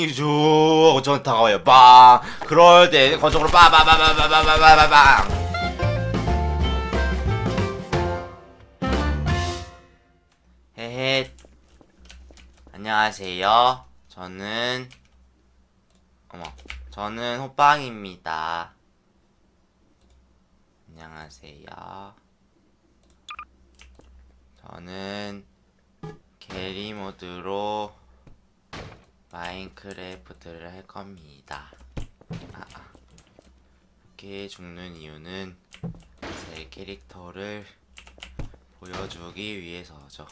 이 쭉, 전 다가와요. 빵. 그럴 때 권총으로 빠바바바바바바바방. 헤헤. 안녕하세요. 저는 어머, 저는 호빵입니다. 안녕하세요. 저는 게리 모드로 마인크래프트를 할 겁니다. 아, 아. 이렇게 죽는 이유는 제 캐릭터를 보여주기 위해서죠.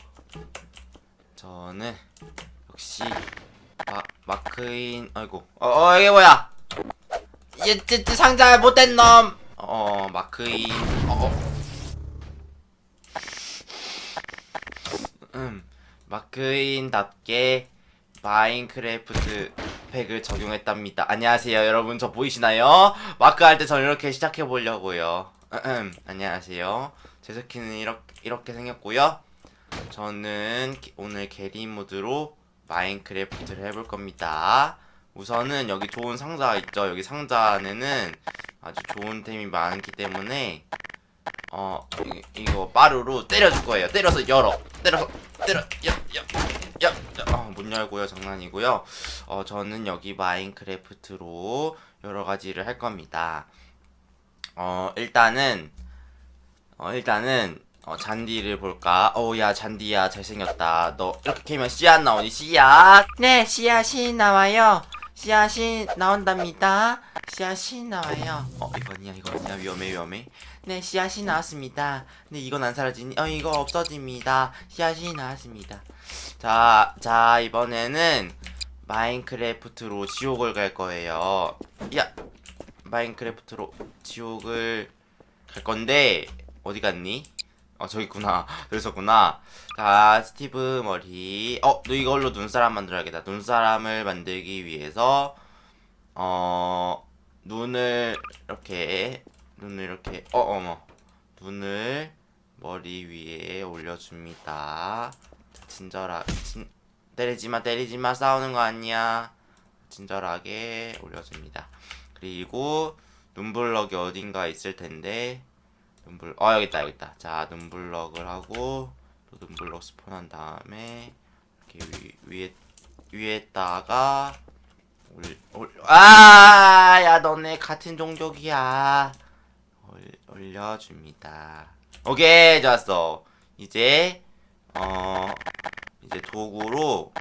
저는 역시 마, 마크인 아이고 어, 어 이게 뭐야? 얘, 쟤, 쟤 상자 못된 놈. 어 마크인 어. 어. 음 마크인답게 마인크래프트 팩을 적용했답니다. 안녕하세요, 여러분. 저 보이시나요? 마크 할때 저는 이렇게 시작해 보려고요. 안녕하세요. 제 스킨은 이렇게, 이렇게 생겼고요. 저는 게- 오늘 게리 모드로 마인크래프트를 해볼 겁니다. 우선은 여기 좋은 상자 있죠? 여기 상자 안에는 아주 좋은 템이 많기 때문에 어 이, 이거 빠르로 때려줄 거예요. 때려서 열어. 때려서 때려 열 열 열못 열고요. 장난이고요. 어 저는 여기 마인크래프트로 여러 가지를 할 겁니다. 어 일단은 어 일단은 어, 잔디를 볼까? 어야 잔디야 잘생겼다. 너 이렇게 캐면 씨앗 나오니 씨앗? 네 씨앗이 나와요. 씨앗이 나온답니다. 씨앗이 나와요. 어 이거 아니야 위험해 위험해. 네 씨앗이 나왔습니다. 네 이건 안 사라지니? 어 이거 없어집니다. 씨앗이 나왔습니다. 자, 자 이번에는 마인크래프트로 지옥을 갈 거예요. 야 마인크래프트로 지옥을 갈 건데 어디 갔니? 어 저기 있구나 여기 있었구나 자 스티브 머리 어 너 이걸로 눈사람 만들어야겠다 눈사람을 만들기 위해서 어 눈을 이렇게 눈을 이렇게 어 어머. 눈을 머리 위에 올려줍니다. 친절하 친 때리지마 때리지마. 싸우는 거 아니야. 친절하게 올려줍니다. 그리고 눈블럭이 어딘가 있을 텐데 눈블 어 여기 있다 여기 있다. 자 눈블럭을 하고 또 눈블럭 스폰한 다음에 이렇게 위, 위에 위에다가 올올아야 너네 같은 종족이야 올, 올려줍니다. 오케이 좋았어. 이제 어 이제 도구로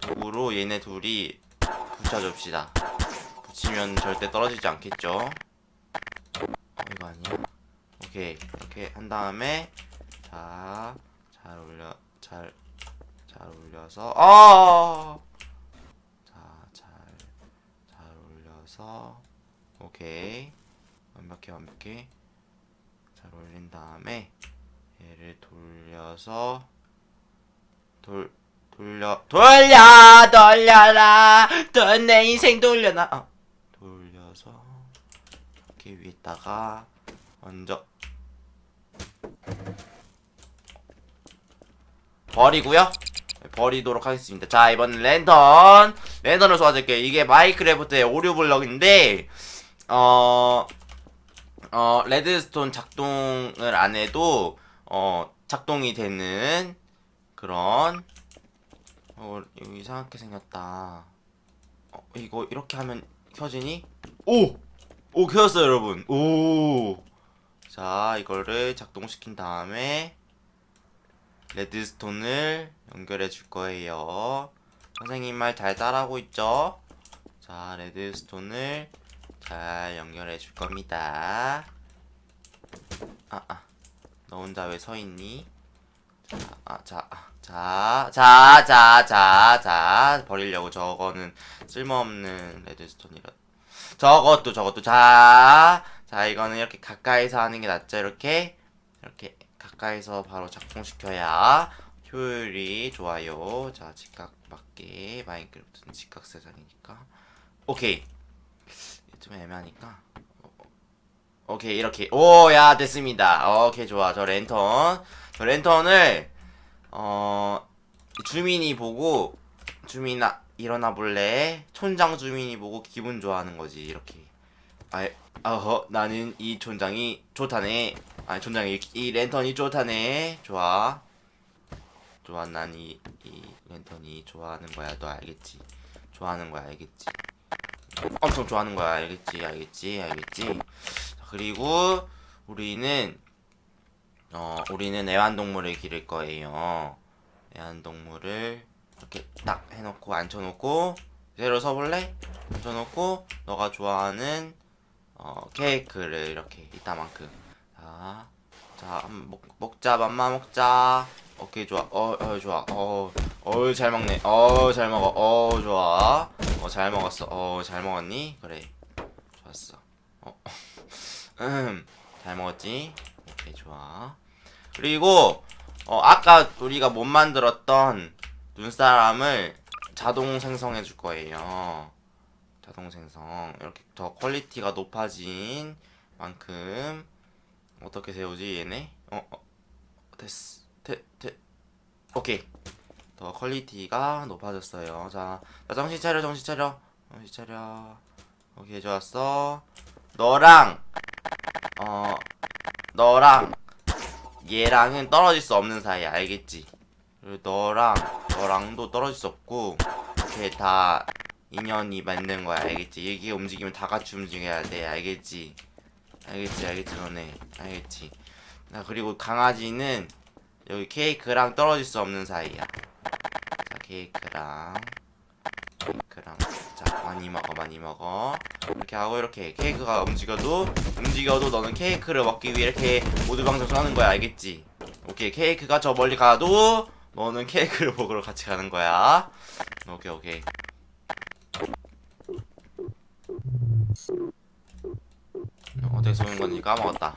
도구로 얘네 둘이 붙여줍시다. 붙이면 절대 떨어지지 않겠죠? 어, 이거 아니야? 오케이 이렇게 한 다음에 자 잘 올려 잘잘 올려서 어! 자잘 잘 올려서 오케이 완벽해 완벽해. 잘 올린 다음에 얘를 돌려서 돌 돌려 돌려 돌려라. 넌내 인생 돌려나 어. 돌려서 이렇게 위에다가 얹어. 버리고요. 버리도록 하겠습니다. 자 이번엔 랜턴. 랜턴을 쏘아줄게요. 이게 마이크래프트의 오류 블럭인데 어... 어 레드스톤 작동을 안 해도 어 작동이 되는 그런 어 이거 이상하게 생겼다 어 이거 이렇게 하면 켜지니? 오! 오 켜졌어요 여러분 오! 자 이거를 작동시킨 다음에 레드스톤을 연결해 줄 거예요 선생님 말 잘 따라하고 있죠? 자 레드스톤을 잘 연결해 줄 겁니다 아 아 너 혼자 왜 서 있니? 아, 자, 자, 자, 자, 자, 자, 버리려고 저거는 쓸모없는 레드스톤이라. 저것도, 저것도, 자, 자, 이거는 이렇게 가까이서 하는 게 낫죠, 이렇게. 이렇게 가까이서 바로 작동시켜야 효율이 좋아요. 자, 직각 맞게, 마인크래프트는 직각 세상이니까. 오케이. 좀 애매하니까. 오케이, 이렇게. 오, 야, 됐습니다. 오케이, 좋아. 저 랜턴. 저 랜턴을 어 주민이 보고 주민아 일어나 볼래? 촌장 주민이 보고 기분 좋아하는 거지 이렇게. 아, 어허 나는 이 촌장이 좋다네. 아니 촌장이 이 랜턴이 좋다네. 좋아. 좋아 난이 이 랜턴이 좋아하는 거야 너 알겠지? 좋아하는 거야 알겠지? 엄청 좋아하는 거야. 알겠지 알겠지 알겠지? 자, 그리고 우리는 어 우리는 애완동물을 기를 거예요. 애완동물을 이렇게 딱 해놓고 앉혀놓고 제대로 서볼래? 앉혀놓고 너가 좋아하는 어 케이크를 이렇게 이따만큼. 자, 자 먹, 먹자 맘마 먹자. 오케이 좋아. 어, 어 좋아. 어 어잘 먹네. 어 잘 먹어. 어 좋아 어 잘 먹었어. 어 잘 먹었니? 그래. 좋았어. 어 잘 먹었지? 오케이 좋아. 그리고 어 아까 우리가 못 만들었던 눈사람을 자동 생성해 줄 거예요. 자동 생성. 이렇게 더 퀄리티가 높아진 만큼 어떻게 세우지 얘네? 어, 어 됐어 돼, 돼. 오케이 더 퀄리티가 높아졌어요. 자, 자 정신 차려 정신 차려. 정신 차려. 오케이 좋았어. 너랑 어 너랑 얘랑은 떨어질 수 없는 사이 알겠지? 그리고 너랑 너랑도 떨어질 수 없고 이렇게 다 인연이 맞는 거야. 알겠지? 얘기 움직이면 다 같이 움직여야 돼. 알겠지? 알겠지? 알겠지 너네. 알겠지? 나 그리고 강아지는 여기 케이크랑 떨어질 수 없는 사이야 자 케이크랑 케이크랑 자 많이 먹어 많이 먹어. 이렇게 하고 이렇게 케이크가 움직여도 움직여도 너는 케이크를 먹기 위해 이렇게 모두방정을 하는 거야 알겠지? 오케이 케이크가 저 멀리 가도 너는 케이크를 먹으러 같이 가는 거야. 오케이 오케이. 어떻게 쏘는 건지 까먹었다.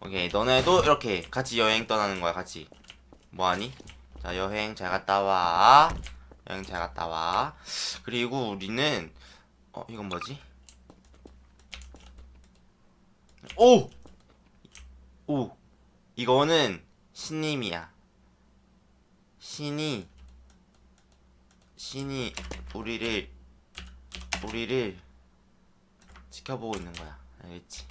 오케이 너네도 이렇게 같이 여행 떠나는 거야 같이. 뭐하니? 자 여행 잘 갔다 와 여행 잘 갔다 와 그리고 우리는 어 이건 뭐지? 오! 오! 이거는 신님이야 신이 신이 우리를 우리를 지켜보고 있는 거야 알겠지?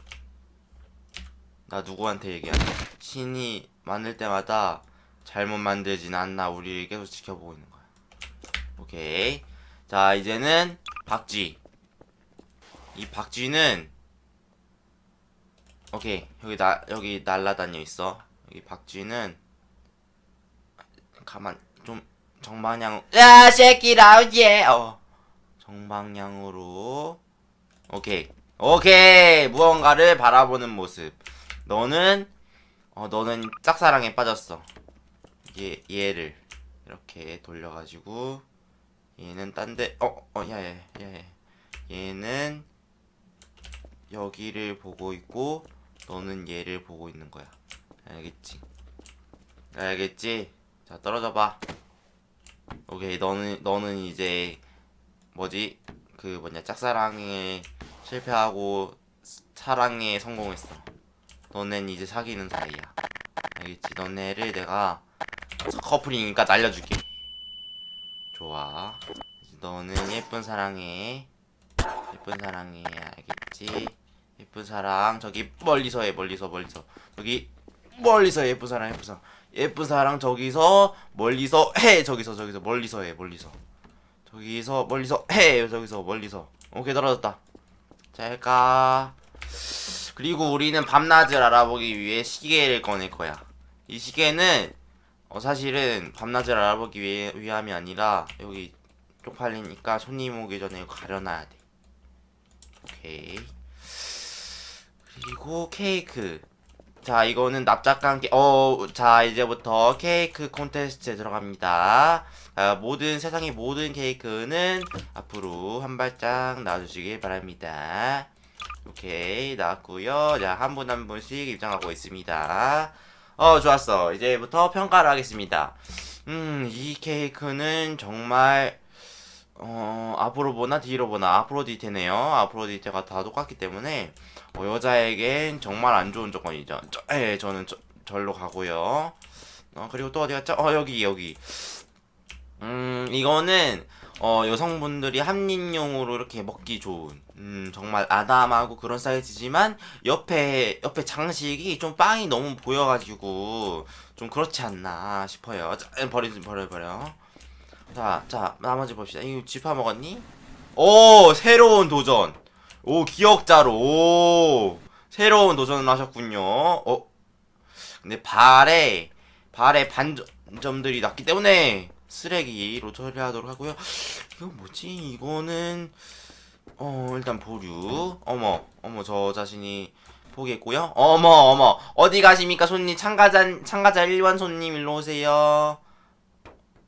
나 누구한테 얘기하냐 신이 만들 때마다 잘못 만들진 않나 우리를 계속 지켜보고 있는 거야. 오케이. 자 이제는 박쥐. 이 박쥐는 오케이 여기 나 여기 날라다녀 있어. 여기 박쥐는 가만 좀 정방향 야 새끼라 예 어 정방향으로. 오케이. 오케이. 무언가를 바라보는 모습. 너는 어 너는 짝사랑에 빠졌어 얘 얘를 이렇게 돌려가지고 얘는 딴데 어 어 야 야 야 야. 얘는 여기를 보고 있고 너는 얘를 보고 있는 거야. 알겠지? 알겠지? 자 떨어져 봐. 오케이 너는 너는 이제 뭐지? 그 뭐냐 짝사랑에 실패하고 사랑에 성공했어. 너넨 이제 사귀는 사이야. 알겠지? 너네를 내가 커플이니까 날려줄게. 좋아. 너는 예쁜 사랑해. 예쁜 사랑해 알겠지? 예쁜 사랑. 저기 멀리서 해 멀리서 멀리서. 여기 멀리서 해, 예쁜 사랑 예쁜 사랑. 예쁜 사랑 저기서 멀리서 해 저기서 저기서 멀리서 해 멀리서. 저기서 멀리서 해 저기서 멀리서. 오케이 떨어졌다. 잘가. 그리고 우리는 밤낮을 알아보기 위해 시계를 꺼낼 거야. 이 시계는 어, 사실은 밤낮을 알아보기 위해, 위함이 아니라 여기 쪽팔리니까 손님 오기 전에 가려놔야 돼 오케이 그리고 케이크 자 이거는 납작한 게, 어, 자 이제부터 케이크 콘테스트에 들어갑니다. 자, 모든 세상의 모든 케이크는 앞으로 한 발짝 놔주시길 바랍니다. 오케이 나왔고요. 자 한 분 한 분씩 입장하고 있습니다. 어 좋았어. 이제부터 평가를 하겠습니다. 음 이 케이크는 정말 어 앞으로 보나 뒤로 보나 아프로디테네요. 아프로디테가 다 똑같기 때문에 어, 여자에겐 정말 안 좋은 조건이죠. 저, 예, 저는 저, 절로 가고요. 어, 그리고 또 어디 갔죠? 어, 여기, 여기. 음, 이거는, 어, 여성분들이 한입용으로 이렇게 먹기 좋은 음, 정말 아담하고 그런 사이즈지만 옆에 옆에 장식이 좀 빵이 너무 보여가지고 좀 그렇지 않나 싶어요. 자, 버리 버려 버려. 자, 자 나머지 봅시다. 이거 쥐파 먹었니? 오 새로운 도전. 오 기억자로. 오 새로운 도전을 하셨군요. 어 근데 발에 발에 반점들이 났기 때문에 쓰레기로 처리하도록 하고요. 이거 뭐지? 이거는 어 일단 보류. 어머 어머 저 자신이 포기했고요. 어머 어머 어디 가십니까 손님 참가자 참가자 1번 손님 일로 오세요.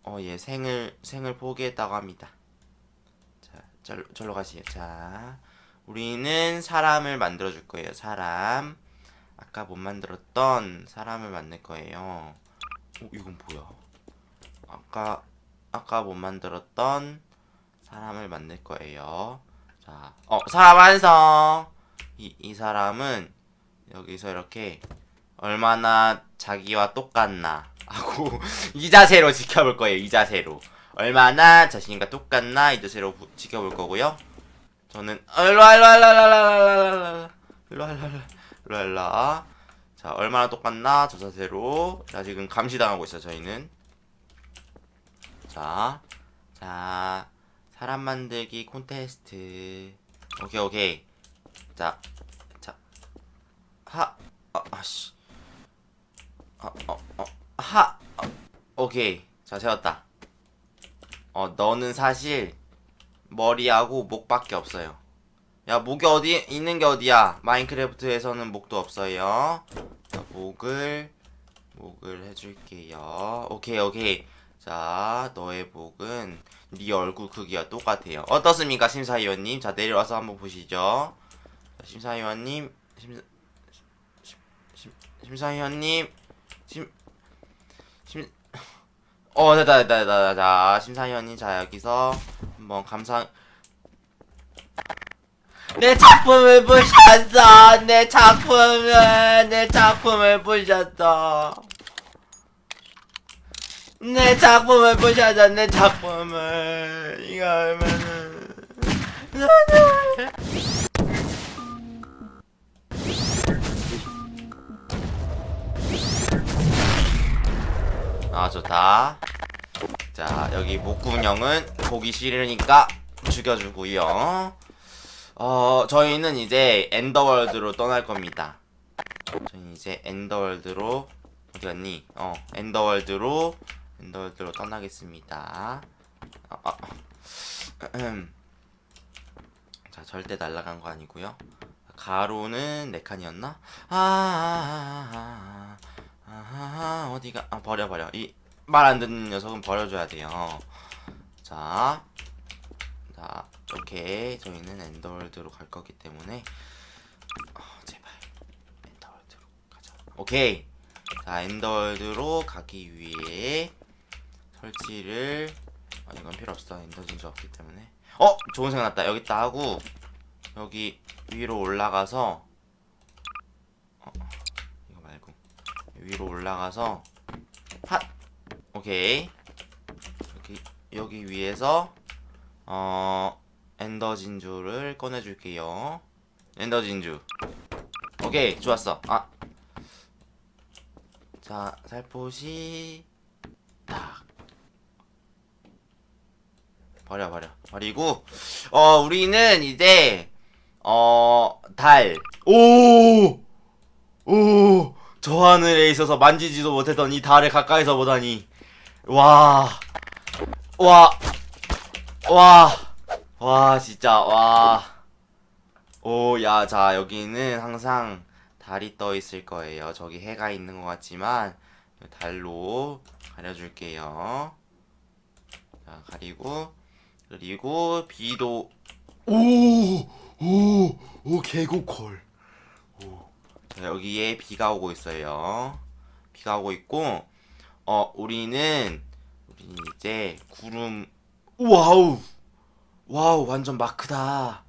어예 생을 생을 포기했다고 합니다. 자 절로 절로 가시요. 자 우리는 사람을 만들어 줄 거예요. 사람 아까 못 만들었던 사람을 만들 거예요. 어 이건 뭐야? 아까 아까 못 만들었던 사람을 만들 거예요. 자, 어 사람 완성. 이 이 사람은 여기서 이렇게 얼마나 자기와 똑같나 하고 이 자세로 지켜볼 거예요. 이 자세로 얼마나 자신과 똑같나 이 자세로 부- 지켜볼 거고요. 저는 어, 일로와 일로와 일로와 일로와 일로와 일로와 일로와 일로와 자 얼마나 똑같나 저 자세로 자 지금 감시당하고 있어 저희는 자, 자, 사람 만들기 콘테스트. 오케이, 오케이. 자, 자, 하, 아, 아씨. 어, 어, 어, 하, 어, 오케이. 자, 세웠다. 어, 너는 사실 머리하고 목밖에 없어요. 야, 목이 어디, 있는 게 어디야? 마인크래프트에서는 목도 없어요. 자, 목을, 목을 해줄게요. 오케이, 오케이. 자, 너의 목은 네 얼굴 크기와 똑같아요. 어떻습니까, 심사위원님? 자, 내려와서 한번 보시죠. 자, 심사위원님, 심, 심, 심, 심사위원님, 심, 심, 어, 됐다, 됐다, 됐다. 자, 심사위원님, 자, 여기서 한번 감상, 내 작품을 보셨어! 내 작품을, 내 작품을 보셨어! 내 작품을 보셔서 내 작품을. 이거 하면은. 아 좋다. 자 여기 목구멍은 보기 싫으니까 죽여주고요 어. 저희는 이제 엔더월드로 떠날 겁니다. 저희 이제 엔더월드로 어디 갔니? 어 엔더월드로 엔더월드로 떠나겠습니다. 아, 아. 음. 자 절대 날아간 거 아니고요. 가로는 네 칸이었나? 아, 아, 아, 아, 아, 아, 어디가? 아 버려 버려. 이 말 안 듣는 녀석은 버려줘야 돼요. 자, 자 오케이 저희는 엔더월드로 갈 거기 때문에 어. 오케이. 자, 엔더월드로 가기 위해 설치를 아, 이건 필요 없어. 엔더 진주 없기 때문에. 어, 좋은 생각 났다. 여기 있다 하고 여기 위로 올라가서 어, 이거 말고 위로 올라가서 핫. 오케이. 여기 여기 위에서 어 엔더 진주를 꺼내 줄게요. 엔더 진주. 오케이, 좋았어. 아, 자, 살포시 딱 버려 버려 버리고 어 우리는 이제 어달 오! 오! 저 하늘에 있어서 만지지도 못했던 이 달을 가까이서 보다니 와! 와! 와! 와 진짜 와! 오, 야, 자, 여기는 항상 달이 떠 있을 거예요. 저기 해가 있는 것 같지만 달로 가려줄게요. 자, 가리고 그리고 비도 오, 오, 오, 계곡콜. 오. 자, 여기에 비가 오고 있어요. 비가 오고 있고, 어, 우리는 우리는 이제 구름, 와우, 와우, 완전 마크다.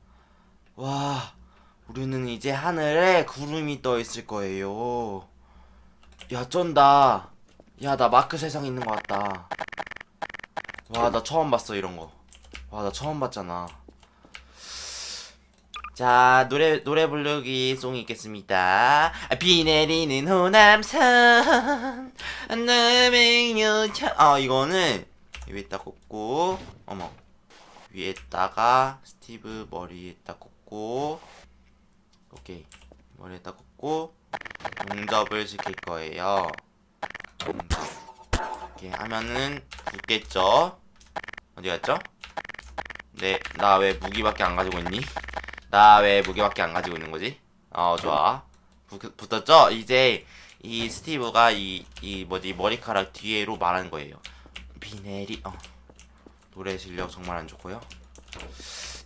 와, 우리는 이제 하늘에 구름이 떠 있을 거예요. 야, 쩐다. 야, 나 마크 세상 있는 것 같다. 와, 나 처음 봤어, 이런 거. 와 나 처음 봤잖아. 자 노래 노래 부르기 송이 있겠습니다. 아, 비 내리는 호남선 남행유차. 아 이거는 위에다 꽂고 어머. 위에다가 스티브 머리에다 꽂고 오케이. 머리에다 꽂고 용접을 시킬 거예요. 용접. 이렇게 하면은 붙겠죠? 어디 갔죠? 네, 나 왜 무기밖에 안 가지고 있니? 나 왜 무기밖에 안 가지고 있는 거지? 어, 좋아. 붙, 붙었죠? 이제 이 스티브가 이, 이 뭐지, 머리카락 뒤에로 말하는 거예요. 비 내리, 어. 노래 실력 정말 안 좋고요.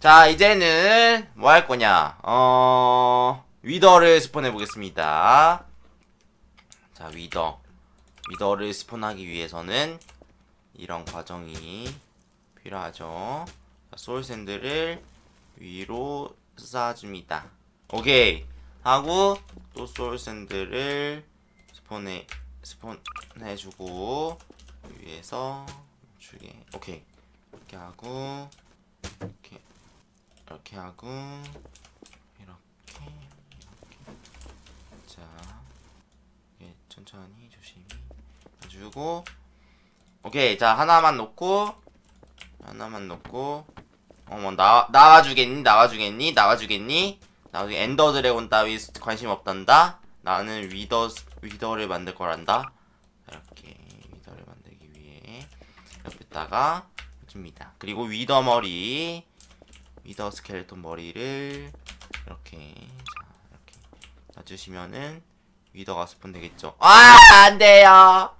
자, 이제는 뭐 할 거냐? 어, 위더를 스폰해 보겠습니다. 자, 위더. 위더를 스폰하기 위해서는 이런 과정이 필요하죠. 자, 소울샌드를 위로 쏴줍니다. 오케이. 하고 또 소울샌드를 스폰해 스폰 해주고 위에서 주게. 오케이. 이렇게 하고 이렇게 이렇게 하고 이렇게 이렇게 자 이게 천천히 조심히 해주고 오케이 자 하나만 놓고 하나만 놓고 어머 나 나와주겠니? 나와주겠니? 나와주겠니? 나중에 엔더 드래곤 따위 관심 없단다? 나는 위더 위더를 만들 거란다? 이렇게 위더를 만들기 위해 옆에다가 줍니다. 그리고 위더 머리 위더 스켈레톤 머리를 이렇게 자 이렇게 놔주시면은 위더가 스폰 되겠죠. 아 안돼요!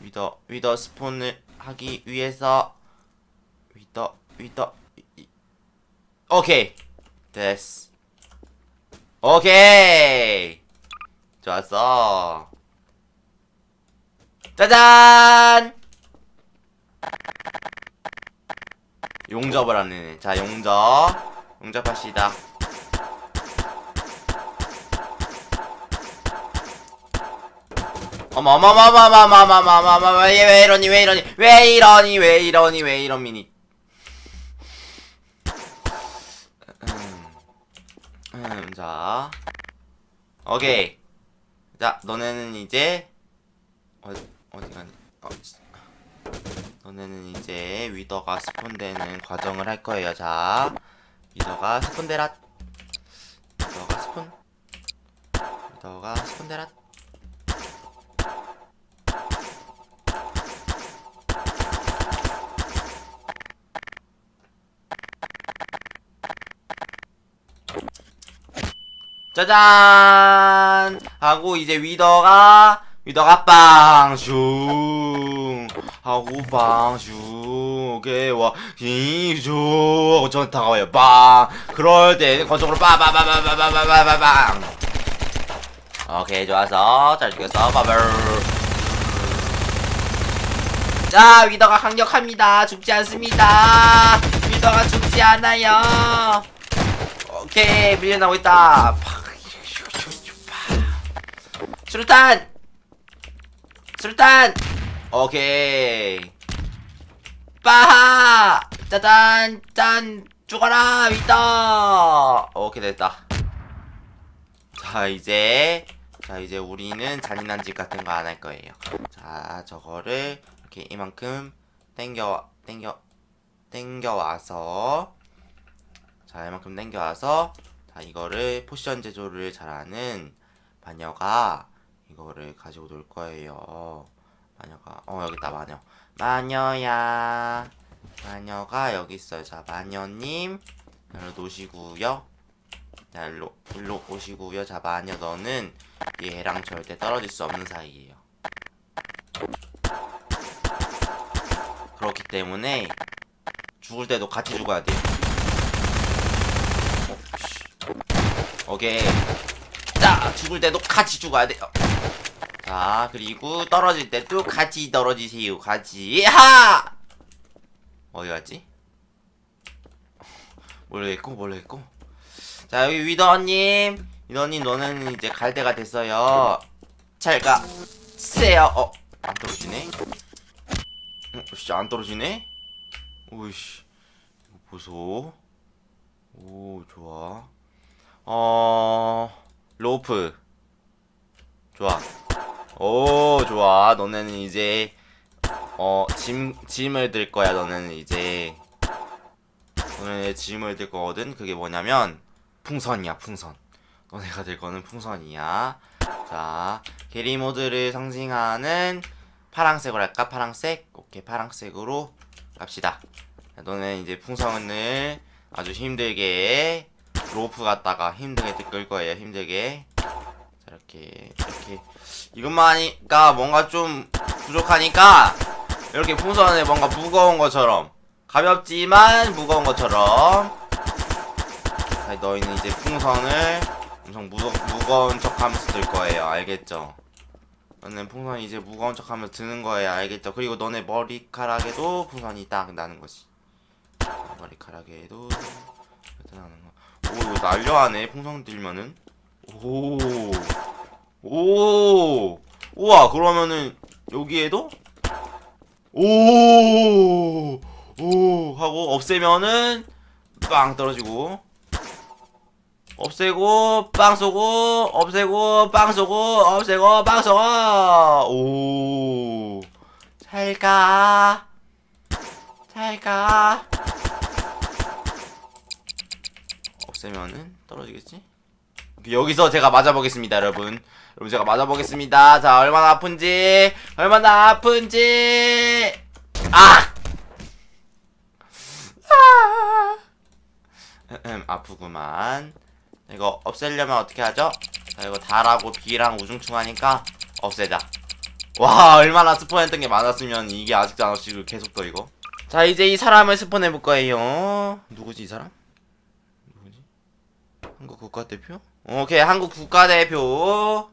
위더 위더 스폰을 하기 위해서 위더 위더 오케이 됐어 오케이 좋았어 짜잔 용접을 하는 자 용접 용접합시다 어머 어머 어머 어머 어머 어머 어머 어머 어머 왜 이러니 왜 이러니 왜 이러니 왜 이러니 왜 이런 미니 음, 음, 자. 오케이. 자 너네는 이제 어디 어디 가니? 어, 너네는 이제 위더가 스폰되는 과정을 할 거예요. 자 위더가 스폰되라. 위더가 스폰. 위더가 스폰되라 짜잔! 하고 이제 위더가 위더가 빵슝! 하고 빵슝 오케이 와이슈 하고 전 다가와요. 빵! 그럴 때 건쪽으로 빠바바바바바바바방 오케이 좋아서 잘 죽였어. 바벨 자 위더가 강력합니다. 죽지 않습니다. 위더가 죽지 않아요. 오케이 밀려나고 있다 수류탄! 수류탄! 오케이. 빠하! 짜잔 짠! 죽어라 위더 오케이 됐다. 자 이제 자 이제 우리는 잔인한 짓 같은 거 안 할 거예요. 자 저거를 이렇게 이만큼 땡겨 땡겨 땡겨 와서 자 이만큼 땡겨 와서 자 이거를 포션 제조를 잘하는 마녀가 이거를 가지고 놀 거예요. 마녀가 어 여기 있다 마녀. 마녀야. 마녀가 여기 있어요. 자 마녀님 일로 노시고요. 자 일로 일로 오시고요. 자 마녀 너는 얘랑 절대 떨어질 수 없는 사이예요. 그렇기 때문에 죽을 때도 같이 죽어야 돼요. 어, 씨. 오케이. 자 죽을 때도 같이 죽어야 돼요 자 그리고 떨어질 때도 같이 떨어지세요 같이 하 어디 갔지? 모르겠고 모르겠고 자 여기 위더님 위더님 너는 이제 갈 때가 됐어요 잘가 세요 어 안 떨어지네 어, 씨, 안 떨어지네 오이씨 보소. 오, 좋아. 어, 로프. 좋아. 오, 좋아. 너네는 이제, 어, 짐, 짐을 들 거야, 너네는 이제. 너네는 짐을 들 거거든? 그게 뭐냐면, 풍선이야, 풍선. 너네가 들 거는 풍선이야. 자, 게리 모드를 상징하는 파랑색으로 할까? 파랑색? 오케이, 파랑색으로 갑시다. 자, 너는 이제 풍선을 아주 힘들게 로프 갖다가 힘들게 끌 거예요. 힘들게. 자, 이렇게 이렇게 이것만 하니까 뭔가 좀 부족하니까 이렇게 풍선을 뭔가 무거운 것처럼 가볍지만 무거운 것처럼 자, 너희는 이제 풍선을 엄청 무거, 무거운 척 하면서 들 거예요. 알겠죠? 너는 풍선 이제 무거운 척 하면서 드는 거예요. 알겠죠? 그리고 너네 머리카락에도 풍선이 딱 나는 거지. 머리카락에도 이렇게 나는 거. 오 이거 날려하네. 풍선 들면은. 오. 오. 우와 그러면은 여기에도? 오. 오 하고 없애면은 빵 떨어지고. 없애고 빵 쏘고 없애고 빵 쏘고 없애고 빵 쏘고. 오 잘가. 잘가. 없애면은 떨어지겠지? 여기서 제가 맞아보겠습니다 여러분 여러분 제가 맞아보겠습니다 자 얼마나 아픈지 얼마나 아픈지 아! 아! 음, 아프구만 이거 없애려면 어떻게 하죠? 자 이거 다라고 B랑 우중충하니까 없애자 와 얼마나 스폰했던 게 많았으면 이게 아직도 안 없이고 계속 또 이거 자 이제 이 사람을 스폰해 볼 거예요 누구지 이 사람? 누구지? 한국 국가대표? 오케이 한국 국가대표